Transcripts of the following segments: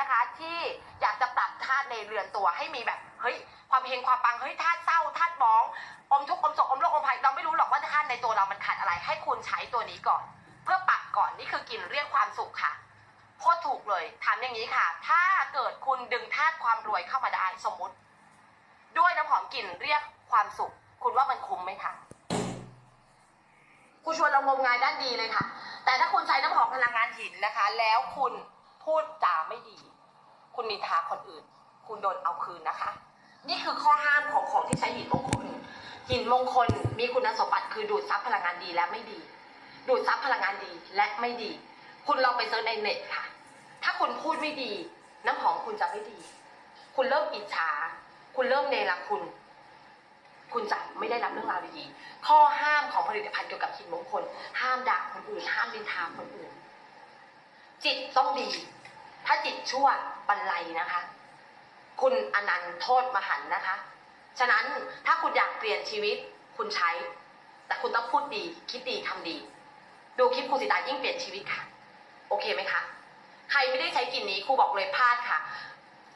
นะคะ ที่อยากจะปรับธาตุในเรือนตัวให้มีแบบเฮ้ยความเฮงความปังเฮ้ยธาตุเศร้าธาตุหมองอมทุกข์อมโศกอมโรคอมภัยเราไม่รู้หรอกว่าธาตุในตัวเรามันขาดอะไร ให้คุณใช้ตัวนี้ก่อน เพื่อปรับก่อนนี่คือกลิ่นเรียกความสุขค่ะโคตรถูกเลยถามอย่างนี้ค่ะ ถ้าเกิดคุณดึงธาตุความรวยเข้ามาได้สมมุติ ด้วยน้ำหอมกลิ่นเรียกความสุข คุณว่ามันคุ้มไหมคะคุณชวนเรางมงายด้านดีเลยค่ะ แต่ถ้าคุณใช้น้ำหอมพลังงานหินนะคะ แล้วคุณ พูดจาไม่ดี คุณนินทาคนอื่น คุณโดนเอาคืนนะคะ นี่คือข้อห้ามของของที่ใช้หินมงคล หินมงคลมีคุณสมบัติคือดูดซับพลังงานดีและไม่ดี ดูดซับพลังงานดีและไม่ดี คุณลองไปเซิร์ชในเน็ตค่ะ ถ้าคุณพูดไม่ดี น้ำหอมคุณจะไม่ดี คุณเริ่มอิจฉา คุณเริ่มเนรคุณคุณจะไม่ได้รับเรื่องราวดีๆ ข้อห้ามของผลิตภัณฑ์เกี่ยวกับหินมงคล ห้ามด่าคนอื่น ห้ามดินทาคนอื่น จิตต้องดี ถ้าจิตชั่วบันไลนะคะ คุณอนันต์โทษมหันนะคะ ฉะนั้นถ้าคุณอยากเปลี่ยนชีวิตคุณใช้ แต่คุณต้องพูดดีคิดดีทำดี ดูคลิปครูสิตายิ่งเปลี่ยนชีวิตค่ะ โอเคไหมคะ ใครไม่ได้ใช้กลิ่นนี้ครูบอกเลยพลาดค่ะ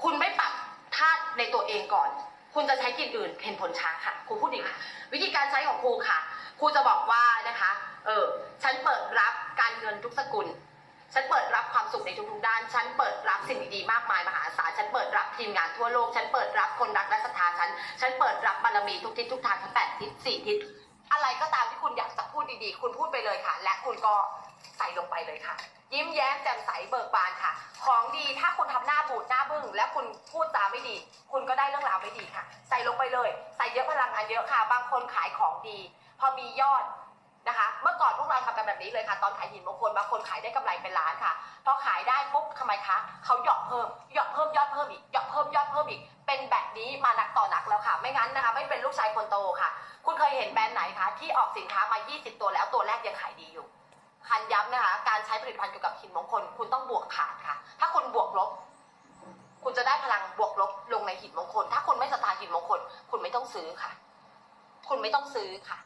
คุณไม่ปรับธาตุในตัวเองก่อน คุณจะใช้กลิ่นอื่นเห็นผลช้าค่ะครูพูดอีกค่ะ วิธีการใช้ของครูค่ะครูจะบอกว่านะคะ เออฉันเปิดรับการเงินทุกสกุล ฉันเปิดรับความสุขในทุกๆด้าน ฉันเปิดรับสิ่งดีๆมากมายมหาศาล ฉันเปิดรับทีมงานทั่วโลก ฉันเปิดรับคนรักและศรัทธาฉัน ฉันเปิดรับบารมีทุกทิศทุกทางทั้งแปดทิศสี่ทิศ อะไรก็ตามที่คุณอยากจะพูดดีๆ คุณพูดไปเลยค่ะ และคุณก็ใส่ลงไปเลยค่ะ ยิ้มแย้มแจ่มใสเบิกบานค่ะ ของดีถ้าคุณทำหน้าบูดหน้าบึ้งแล้วคุณพูดจาไม่ดี คุณก็ได้เรื่องราวไม่ดีค่ะ ใส่ลงไปเลย ใส่เยอะพลังงานเยอะค่ะ บางคนขายของดี พอมียอด อก่อนพวกเราทำกันแบบนี้เลยค่ะ ตอนขายหินมงคลบางคนขายได้กำไรเป็นล้านค่ะ พอขายได้ปุ๊บทำไมคะเขาหยอดเพิ่มหยอดเพิ่มยอดเพิ่มอีกหยอดเพิ่มยอดเพิ่มอีก เป็นแบบนี้มาหนักต่อหนักแล้วค่ะ ไม่งั้นนะคะ ไม่เป็นลูกชายคนโตค่ะ คุณเคยเห็นแบรนด์ไหนคะที่ออกสินค้ามา 20 ตัวแล้วตัวแรกยังขายดีอยู่คันย้ำนะคะ การใช้ผลิตภัณฑ์เกี่ยวกับหินมงคล คุณต้องบวกขาดค่ะ ถ้าคุณบวกลบ คุณจะได้พลังบวกลบลงในหินมงคล ถ้าคุณไม่ศรัทธาหินมงคล คุณไม่ต้องซื้อค่ะ คุณไม่ต้องซื้อค่ะ